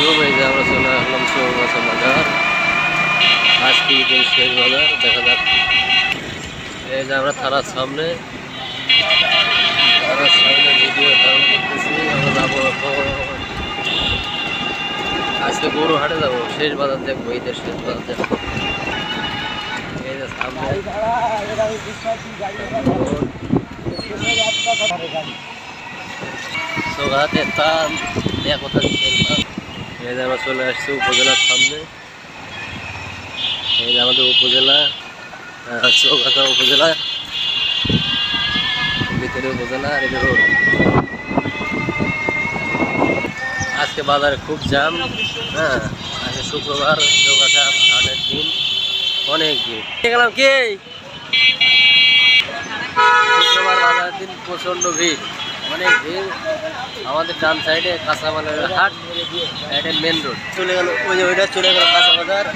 আলাইকুম এই যে আমরা চলে আসলাম চৌগাছা বাজার। আজকে ঈদের শেষ বাজার? দেখা যাক। এই যে আমরা থানার সামনে। থানার সামনে ভিডিও ধারণ করতেছি, আমরা যাব আজকে গরু হাটে যাব। শেষ বাজার দেখব ঈদের শেষ বাজার দেখব। এই যে সামনে। চৌগাতে তার দেয়া কথা খেলতাম আমরা চলে আসছি উপজেলার সামনে। এই যে আমাদের উপজেলা চৌগাছা উপজেলা, ভিতরে উপজেলা আর আজকে বাজারে খুব জাম হ্যাঁ আজকে শুক্রবার, চৌগাছা দিন, অনেক ভিড়। গেলাম কি? শুক্রবার বাজারের দিন প্রচণ্ড ভিড়। অনেক ভিড়। আমাদের ডান সাইডে কাঁচামালের হাট এটা মেন রোড চলে গেল ওই যে ওইটা চলে গেল কাঁচা বাজার।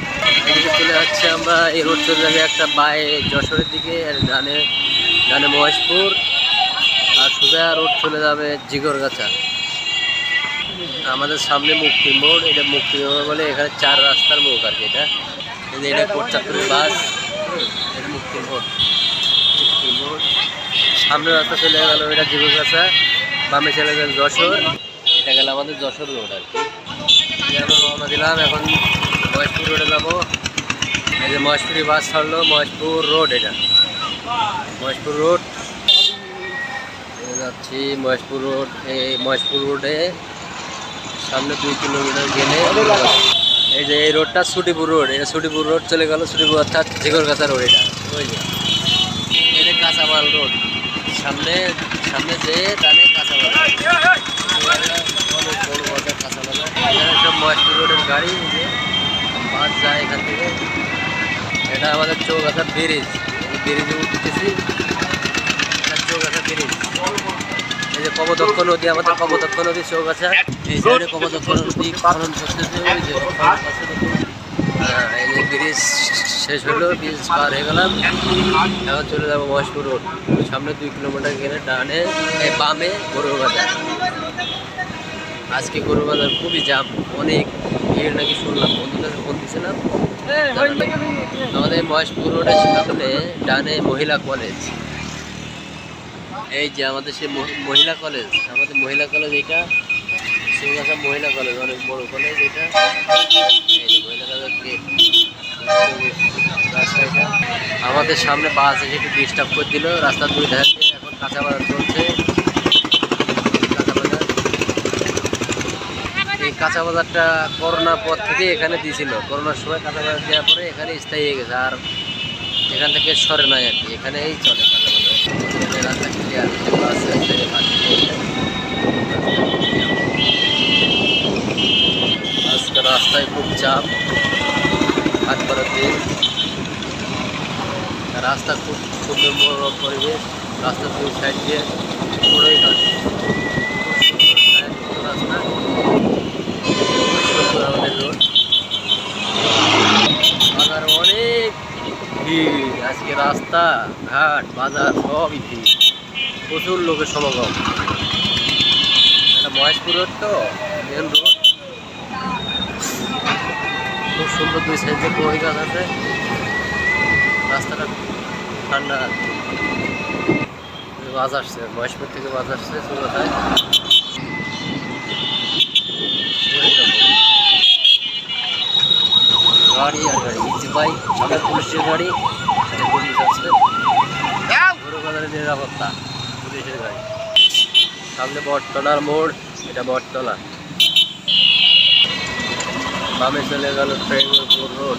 এদিকে চলে যাচ্ছে আমরা এই রোড চলে যাবে একটা বাই যশোরের দিকে আর ডানে ডানে মহেশপুর। আর সোজা রোড চলে যাবে জিগরগাছা। আমাদের সামনে মুক্তি মোড় এটা মুক্তি মোড় বলে এখানে চার রাস্তার মুখ আর কি এটা। এটা কোটচাপুরের বাস এটা মুক্তি মোড়। মুক্তি মোড়। সামনে রাস্তা চলে গেল এটা জিগরগাছা বামে চলে গেল যশোর। এটা গেল আমাদের যশোর রোড আর কি। রওনা দিলাম এখন মহেশপুর রোডে যাব। এই যে মহেশপুরি বাস ছাড়লো মহেশপুর রোড এটা। মহেশপুর রোড। যাচ্ছি মহেশপুর রোড এই মহেশপুর রোডে। সামনে দুই কিলোমিটার গেলে এই যে এই রোডটা সুটিপুর রোড এটা সুটিপুর রোড চলে গেল সুটিপুর অর্থাৎ জিগরগাছা রোড এটা। ওই যে এটা কাঁচামাল রোড। সামনে সামনে যে ডানে কাঁচামাল অনেক বড় বাজার। কাঁচামাল এখানে সব মহেশপুর রোডের গাড়ি যে বাস যায় এখান থেকে। এটা আমাদের ব্রিজ। এই ব্রিজে উঠতেছি। এটা চৌগাছা ব্রিজ। এই যে কবদক্ষ নদী আমাদের কবদক্ষ নদী চৌগাছা। এই সাইডে কবদক্ষ নদী খনন করতেছে। ওই যে পাশে দেখুন। হ্যাঁ, এই যে ব্রিজ শেষ হলো ব্রিজ পার হয়ে গেলাম। এখন চলে যাব মহেশপুর রোড সামনে দুই কিলোমিটার গেলে ডানে বামে গরুর বাজার আজকে গরুর বাজার খুবই জাম, অনেক ভিড় নাকি শুনলাম, বন্ধুদের ফোন দিয়েছিলাম আমাদের মহেশপুর রোডের সামনে ডানে মহিলা কলেজ এই যে আমাদের সে মহিলা কলেজ আমাদের মহিলা কলেজ এটা সিংহাসা মহিলা কলেজ অনেক বড় কলেজ এটা। মহিলা কলেজ আমাদের সামনে বাস এসে একটু ডিস্টার্ব করে দিল। রাস্তা দুই ধারে এখন কাঁচা বাজার চলছে। এই কাঁচা বাজারটা করোনার পর থেকে এখানে দিয়েছিল করোনার সময় কাঁচা বাজার দেওয়ার পরে এখানে স্থায়ী হয়ে গেছে। আর এখান থেকে সরে নাই আর কি। এখানেই চলে কাঁচা বাজার। রাস্তা ক্লিয়ার আছে বাকি আজকে রাস্তায় খুব চাপ হাট করার দিন রাস্তা খুব সুন্দর মনোরম পরিবেশ রাস্তার দুই সাইড দিয়ে পুরোই গাছ। রাস্তা রোড বাজার অনেক ভিড়। আজকে রাস্তা, ঘাট, বাজার সবই ভিড়। প্রচুর লোকের সমাগম। এটা মহেশপুর রোড তো মেন রোড খুব সুন্দর দুই সাইডে গাছ আছে। রাস্তাটা ঠান্ডা বাস আসছে মহেশপুর থেকে বাস আসছে গাড়ি আর গাড়ি সামনে পুলিশের গাড়ি এটা পুলিশ আছে। গরু বাজারের নিরাপত্তা পুলিশের গাড়ি। সামনে বটতলার মোড় এটা বটতলা। বামে চলে গেল রোড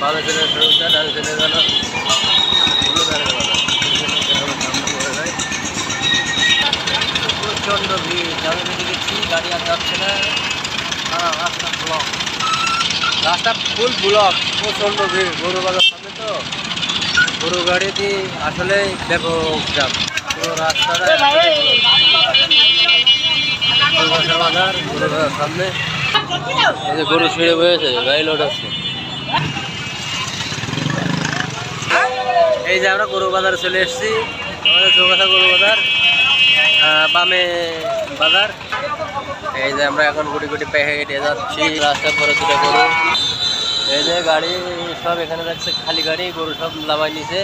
বামে চলে ডানে চলে গেল। প্রচণ্ড ভিড়। যাদের দিকে দেখছি গাড়ি আর যাচ্ছে না রাস্তা ব্লক রাস্তা ফুল ব্লক প্রচণ্ড ভিড়। গরু বাজার সামনে তো? গরু গাড়ি দিয়ে আসলে ব্যাপক জাম? পুরো রাস্তাটা বাজার গরু বাজার সামনে। এই যে গরু ছিঁড়ে বয়েছে গাড়ি লোড আছে এই যে আমরা গরু বাজারে চলে এসেছি। আমাদের চৌকাছা গরু বাজার বামে বাজার। এই যে আমরা এখন গুটি গুটি পেয়ে হেঁটে যাচ্ছি রাস্তার পরে দুটো গরু। এই যে গাড়ি সব এখানে রাখছে খালি গাড়ি, গরু সব নামাই নিছে।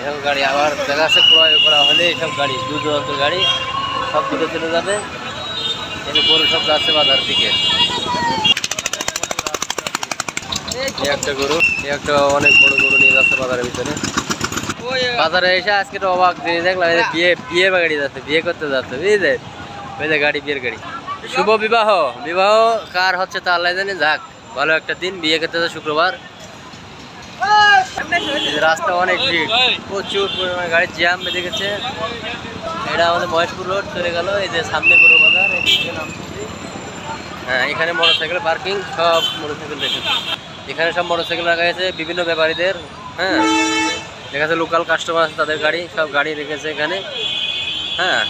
এসব গাড়ি আবার দেখা যাচ্ছে ক্রয় করা হলে এইসব গাড়ি দূর দূরান্তের গাড়ি, সব দূরে চলে যাবে। এই গরু সব যাচ্ছে বাজার দিকে। একটা গরু একটা অনেক বড় গরু নিয়ে যাচ্ছে বাজারের ভিতরে। বাজারে এসে আজকে তো অবাক দিয়ে দেখলাম, এই যে বিয়ে বিয়ে বা গাড়ি যাচ্ছে, বিয়ে করতে যাচ্ছে, বুঝলে? ওই যে গাড়ি, বিয়ের গাড়ি। শুভ বিবাহ। বিবাহ কার হচ্ছে তা আল্লাহ জানে, যাক, ভালো একটা দিন, বিয়ে করতে যাচ্ছে শুক্রবার। রাস্তা অনেক ভিড়, প্রচুর পরিমাণে গাড়ির জ্যাম বেঁধে গেছে। এটা আমাদের মহেশপুর রোড, চলে গেল, এই যে সামনে গরু বাজার। হ্যাঁ এখানে মোটরসাইকেল পার্কিং, সব মোটরসাইকেল রেখেছে এখানে সব মোটরসাইকেল রাখা গেছে বিভিন্ন ব্যাপারীদের হ্যাঁ। যাচ্ছে লোকাল কাস্টমার আছে, তাদের গাড়ি, সব গাড়ি রেখেছে এখানে। হ্যাঁ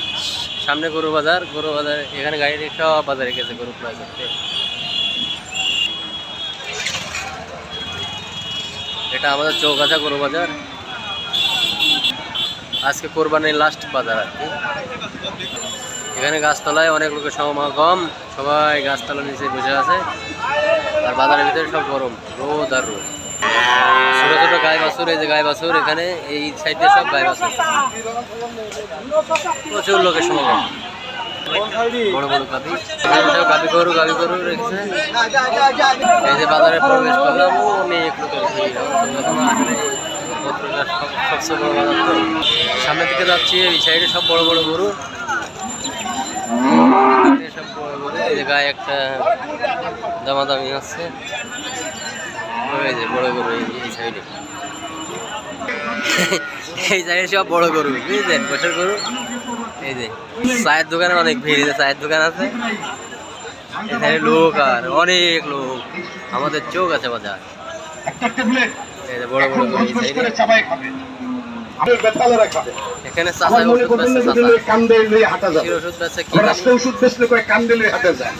সামনে গরু বাজার গরু বাজার, এখানে গাড়ি রেখে সব বাজার রেখেছে গরু প্রায় এটা আমাদের চৌকাছা গরু বাজার। আজকে কোরবানির লাস্ট বাজার আর কি। এখানে গাছতলায় অনেক লোকের সমাগম, সবাই গাছতলার নিচে বসে আছে। আর বাজারের ভিতরে সব গরম, রোদ আর রোদ। ছোট ছোট গায়ে বাছুর, এই যে গায়ে বাছুর, এখানে এই সাইডে সব গায়ে বাছুর। প্রচুর লোকের সমাগম। বড় বড় এই যে বাজারে প্রবেশ সবচেয়ে বড় সামনের দিকে যাচ্ছি, এই সাইডে সব বড় বড় গরু। সব বড় গরু এই যে গায়ে একটা দামাদামি আছে ওই যে বড় গরু এই সাইডে এই সাইডে সব বড় গরু বুঝলেন বছর গরু। এই যে চায়ের দোকানে অনেক ভিড় চায়ের দোকান আছে। এখানে লোক আর অনেক লোক। আমাদের চোখ আছে বাজার। বড় বড় এখানে ওষুধ বেচছে কি ওষুধ বেচলে কয় কান্দে হাঁটা যায়।